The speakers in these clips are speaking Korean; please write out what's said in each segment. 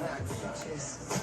예 달콤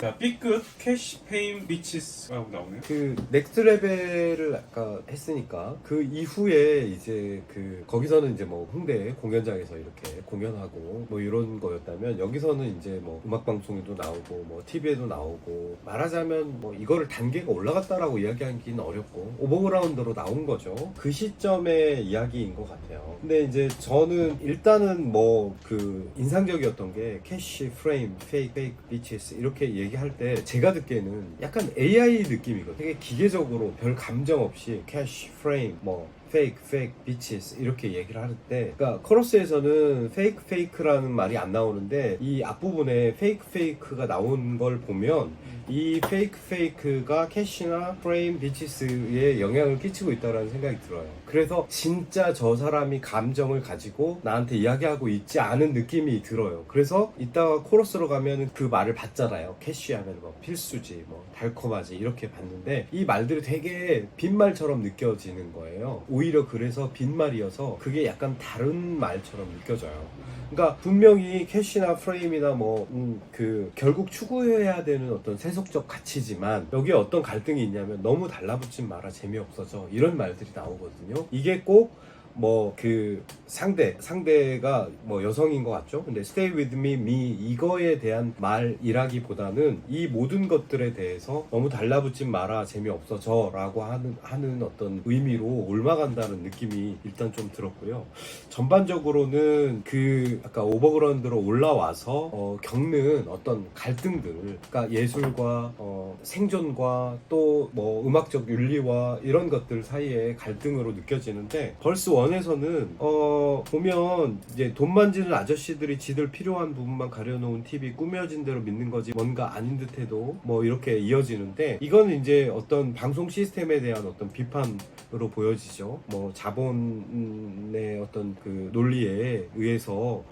자, B끝 캐시 페인 비치스라고 나오네요. 그 넥스트 레벨을 아까 했으니까 그 이후에 이제 그 거기서는 이제 뭐 홍대 공연장에서 이렇게 공연하고 뭐 이런 거였다면 여기서는 이제 뭐 음악 방송에도 나오고 뭐 TV에도 나오고 말하자면 뭐 이거를 단계가 올라갔다라고 이야기하기는 어렵고 오버그라운드로 나온 거죠. 그 시점의 이야기인 것 같아요. 근데 이제 저는 일단은 뭐 그 인상적이었던 게 캐시 프레임 페이크 페이크 비치스 이렇게 얘기 할 때 제가 듣기에는 약간 AI 느낌이거든요. 되게 기계적으로 별 감정 없이 캐시 프레임 뭐 페이크 페이크 비치스 이렇게 얘기를 할 때 그러니까 코러스에서는 페이크 페이크라는 말이 안 나오는데 이 앞부분에 페이크 페이크가 나온 걸 보면 이 페이크 페이크가 캐시나 프레임 비치스에 영향을 끼치고 있다는 생각이 들어요. 그래서 진짜 저 사람이 감정을 가지고 나한테 이야기하고 있지 않은 느낌이 들어요. 그래서 이따가 코러스로 가면 그 말을 받잖아요. 캐시 하면 뭐 필수지, 뭐 달콤하지 이렇게 봤는데 이 말들이 되게 빈말처럼 느껴지는 거예요. 오히려 그래서 빈말이어서 그게 약간 다른 말처럼 느껴져요. 그러니까 분명히 캐시나 프레임이나 뭐그 결국 추구해야 되는 어떤 세속적 가치지만 여기에 어떤 갈등이 있냐면 너무 달라붙진 마라 재미없어져 이런 말들이 나오거든요. 이게 꼭 뭐 그 상대 상대가 뭐 여성인 것 같죠. 근데 stay with me, me 이거에 대한 말이라기보다는 이 모든 것들에 대해서 너무 달라붙진 마라 재미없어져라고 하는 하는 어떤 의미로 옮아간다는 느낌이 일단 좀 들었고요. 전반적으로는 그 아까 오버그라운드로 올라와서 어, 겪는 어떤 갈등들, 그러니까 예술과 어, 생존과 또 뭐 음악적 윤리와 이런 것들 사이의 갈등으로 느껴지는데 벌스 1에서는 어, 보면 이제 돈 만지는 아저씨들이 지들 필요한 부분만 가려놓은 TV 꾸며진 대로 믿는 거지 뭔가 아닌 듯해도 뭐 이렇게 이어지는데 이거는 이제 어떤 방송 시스템에 대한 어떤 비판으로 보여지죠. 뭐 자본의 어떤 그 논리에 의해서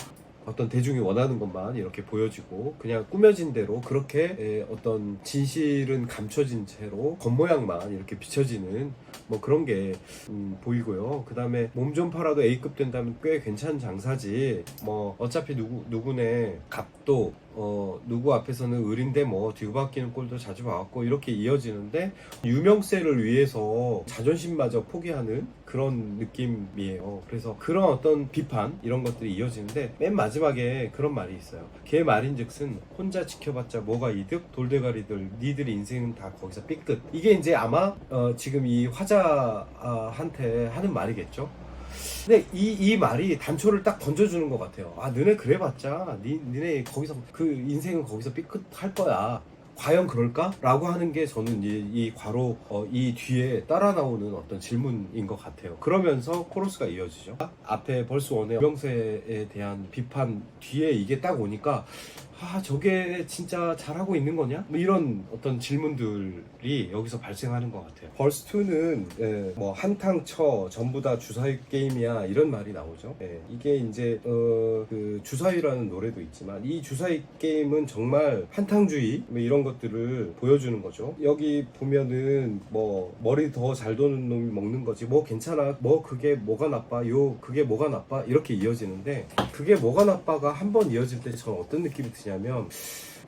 어떤 대중이 원하는 것만 이렇게 보여지고 그냥 꾸며진 대로 그렇게 에, 어떤 진실은 감춰진 채로 겉모양만 이렇게 비춰지는 뭐 그런 게 음, 보이고요. 그 다음에 몸 좀 팔아도 A급 된다면 꽤 괜찮은 장사지. 뭐 어차피 누구 누구네 값도 어 누구 앞에서는 을인데 뭐 뒤바뀌는 꼴도 자주 봐왔고 이렇게 이어지는데 유명세를 위해서 자존심마저 포기하는 그런 느낌이에요. 그래서 그런 어떤 비판 이런 것들이 이어지는데 맨 마지막에 그런 말이 있어요. 걔 말인즉슨 혼자 지켜봤자 뭐가 이득 돌대가리들 니들 인생은 다 거기서 삐끗. 이게 이제 아마 어, 지금 이 화자한테 하는 말이겠죠. 근데 이, 이 말이 단초를 딱 던져주는 것 같아요. 아, 너네 그래봤자, 니, 니네 거기서, 그 인생은 거기서 삐끗할 거야. 과연 그럴까? 라고 하는 게 저는 이, 이 괄호, 어, 이 뒤에 따라 나오는 어떤 질문인 것 같아요. 그러면서 코러스가 이어지죠. 앞에 벌써 원의 명세에 대한 비판 뒤에 이게 딱 오니까, 아, 저게 진짜 잘하고 있는 거냐? 뭐 이런 어떤 질문들이 여기서 발생하는 것 같아요. 벌스2는 뭐 한탕 쳐 전부 다 주사위 게임이야 이런 말이 나오죠. 예, 이게 이제 어, 그 주사위라는 노래도 있지만 이 주사위 게임은 정말 한탕주의 뭐 이런 것들을 보여주는 거죠. 여기 보면은 뭐 머리 더 잘 도는 놈이 먹는 거지 뭐 괜찮아 뭐 그게 뭐가 나빠 요 그게 뭐가 나빠 이렇게 이어지는데 그게 뭐가 나빠가 한 번 이어질 때 저는 어떤 느낌이 드냐 면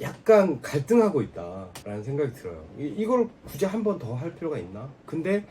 약간 갈등하고 있다라는 생각이 들어요. 이, 이걸 굳이 한 번 더 할 필요가 있나? 근데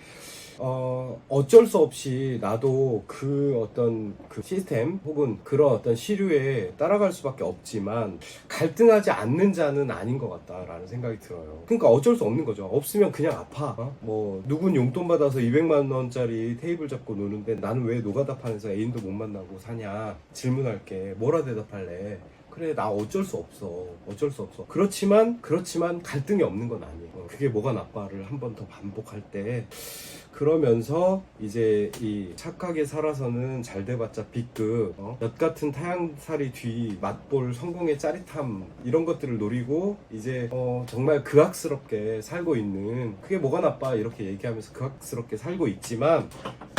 어, 어쩔 수 없이 나도 그 어떤 그 시스템 혹은 그런 어떤 시류에 따라갈 수밖에 없지만 갈등하지 않는 자는 아닌 것 같다라는 생각이 들어요. 그러니까 어쩔 수 없는 거죠. 없으면 그냥 아파. 어? 뭐 누군 용돈 받아서 200만 원짜리 테이블 잡고 노는데 나는 왜 노가다 판에서 애인도 못 만나고 사냐 질문할게. 뭐라 대답할래? 그래 나 어쩔 수 없어. 어쩔 수 없어. 그렇지만 그렇지만 갈등이 없는 건 아니에요. 어, 그게 뭐가 나빠를 한 번 더 반복할 때 그러면서 이제 이 착하게 살아서는 잘 돼봤자 B급 어? 엿 같은 타양살이 뒤 맛볼 성공의 짜릿함 이런 것들을 노리고 이제 어, 정말 극악스럽게 살고 있는 그게 뭐가 나빠 이렇게 얘기하면서 극악스럽게 살고 있지만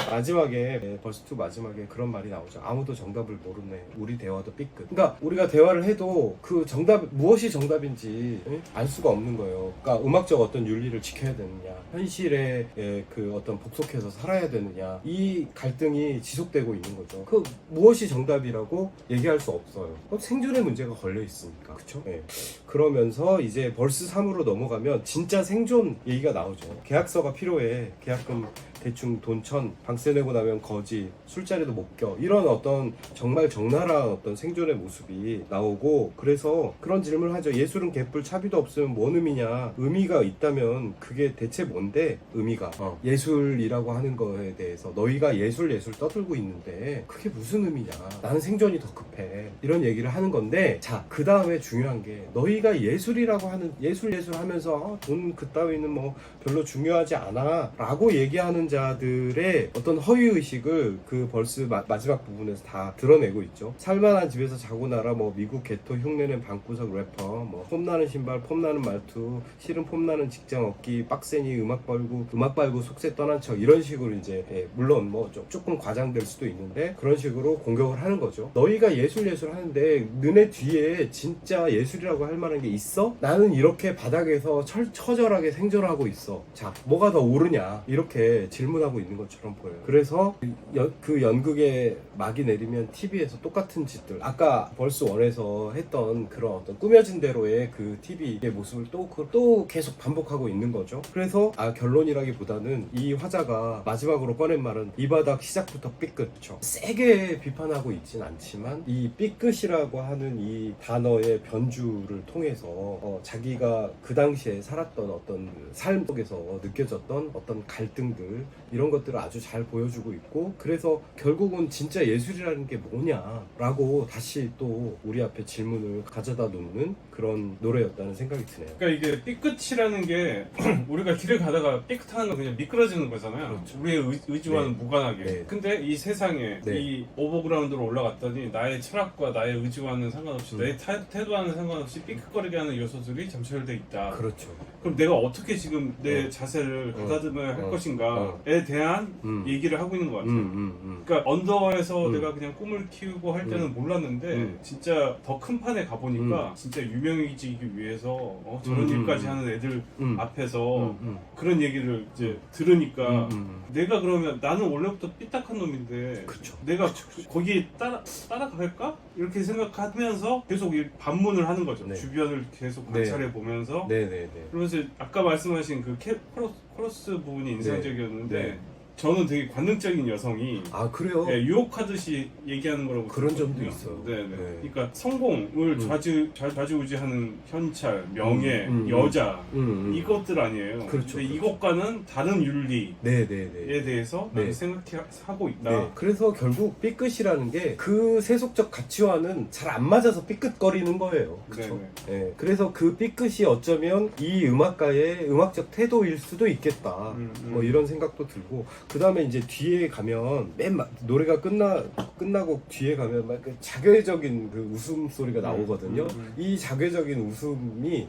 마지막에 네, 벌스 2 마지막에 그런 말이 나오죠. 아무도 정답을 모르네. 우리 대화도 B급 그러니까 우리가 대화를 해도 그 정답 무엇이 정답인지 예? 알 수가 없는 거예요. 그러니까 음악적 어떤 윤리를 지켜야 되느냐 현실에 예, 그 어떤 복속해서 살아야 되느냐 이 갈등이 지속되고 있는 거죠. 그 무엇이 정답이라고 얘기할 수 없어요. 어, 생존의 문제가 걸려 있으니까. 그쵸? 예. 그러면서 이제 벌스 3으로 넘어가면 진짜 생존 얘기가 나오죠. 계약서가 필요해. 계약금 대충 돈천 방세 내고 나면 거지 술자리도 못 껴. 이런 어떤 정말 적나라한 어떤 생존의 모습이 나오고 그래서 그런 질문을 하죠. 예술은 개뿔 차비도 없으면 뭔 의미냐? 의미가 있다면 그게 대체 뭔데? 의미가. 어, 예술이라고 하는 거에 대해서 너희가 예술 예술 떠들고 있는데 그게 무슨 의미냐? 나는 생존이 더 급해. 이런 얘기를 하는 건데 자 그 다음에 중요한 게 너희가 예술이라고 하는 예술 예술 하면서 어, 돈 그따위는 뭐 별로 중요하지 않아 라고 얘기하는 자들의 어떤 허위의식을 그 벌스 마, 마지막 부분에서 다 드러내고 있죠. 살만한 집에서 자고 나라 뭐 미국 개토 흉내낸 방구석 래퍼 뭐 폼나는 신발 폼나는 말투 실은 폼나는 직장 얻기 빡세니 음악 발고 음악 발고 속세 떠난 척 이런 식으로 이제 예, 물론 뭐 좀, 조금 과장될 수도 있는데 그런 식으로 공격을 하는 거죠. 너희가 예술 예술 하는데 너네 뒤에 진짜 예술이라고 할 만한 게 있어? 나는 이렇게 바닥에서 철, 처절하게 생존하고 있어. 자 뭐가 더 옳으냐? 이렇게 질문하고 있는 것처럼 보여 요. 그래서 그, 연, 그 연극에 막이 내리면 TV에서 똑같은 짓들. 아까 벌스 1에서 했던 그런 어떤 꾸며진 대로의 그 TV의 모습을 또, 그- 또 계속 반복하고 있는 거죠. 그래서 아 결론이라기보다는 이 화자가 마지막으로 꺼낸 말은 이 바닥 시작부터 삐끗죠. 세게 비판하고 있진 않지만 이 삐끗이라고 하는 이 단어의 변주를 통해서 어, 자기가 그 당시에 살았던 어떤 그삶 속에서 느껴졌던 어떤 갈등들 이런 것들을 아주 잘 보여주고 있고 그래서 결국은 진짜 예술이라는 게 뭐냐라고 다시 또 우리 앞에 질문을 가져다 놓는 그런 노래였다는 생각이 드네요. 그러니까 이게 삐끗이라는 게 우리가 길을 가다가 삐끗하는 건 그냥 미끄러지는 거잖아요. 그렇죠. 우리의 의, 의지와는 네. 무관하게. 네. 근데 이 세상에 네. 이 오버그라운드로 올라갔더니 나의 철학과 나의 의지와는 상관없이 음. 내 타- 태도와는 상관없이 삐끗거리게 하는 요소들이 점철돼 있다. 그렇죠. 그럼 내가 어떻게 지금 내 어. 자세를 어. 가다듬어야 할 어. 것인가에 대한 음. 얘기를 하고 있는 것 같아요. 음, 음, 음. 그러니까 언더에서 음. 내가 그냥 꿈을 키우고 할 때는 음. 몰랐는데 음. 진짜 더 큰 판에 가보니까 진짜 유명해지기 위해서 어, 저런 음, 일까지 음. 하는 애들 음. 앞에서 음, 음. 그런 얘기를 이제 들으니까 음, 음. 내가 그러면 나는 원래부터 삐딱한 놈인데 그쵸. 내가 거기에 따라 따라갈까 이렇게 생각하면서 계속 이 반문을 하는 거죠 네. 주변을 계속 네. 관찰해 보면서 네 네 네. 그러면서 아까 말씀하신 그 캐, 코러스, 코러스 부분이 인상적이었는데 네. 저는 되게 관능적인 여성이 아 그래요? 예, 유혹하듯이 얘기하는 거라고 그런 점도 생각해요. 있어요. 네, 네. 네. 그러니까 성공을 음. 좌지 좌- 좌지우지하는 현찰, 명예, 음, 음, 여자 음, 음. 이것들 아니에요. 그렇죠, 근데 그렇죠. 이것과는 다른 윤리에 네네네. 대해서 네. 나는 생각하고 있다. 네. 그래서 결국 삐끗이라는 게 그 세속적 가치와는 잘 안 맞아서 삐끗거리는 거예요. 그쵸? 네. 그래서 그 삐끗이 어쩌면 이 음악가의 음악적 태도일 수도 있겠다. 음, 음. 뭐 이런 생각도 들고 그 다음에 이제 뒤에 가면 맨 마- 노래가 끝나 끝나고 뒤에 가면 막 그 자괴적인 그 웃음 소리가 나오거든요. 음, 음. 이 자괴적인 웃음이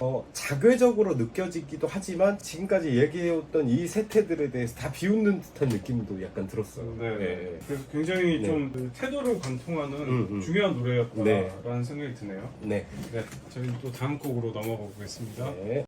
어, 자괴적으로 느껴지기도 하지만 지금까지 얘기해왔던 이 세태들에 대해서 다 비웃는 듯한 느낌도 약간 들었어요. 네. 네. 그래서 굉장히 네. 좀그 태도를 관통하는 음, 음. 중요한 노래였다라는 네. 생각이 드네요. 네. 네, 저희 또 다음 곡으로 넘어가 보겠습니다. 네.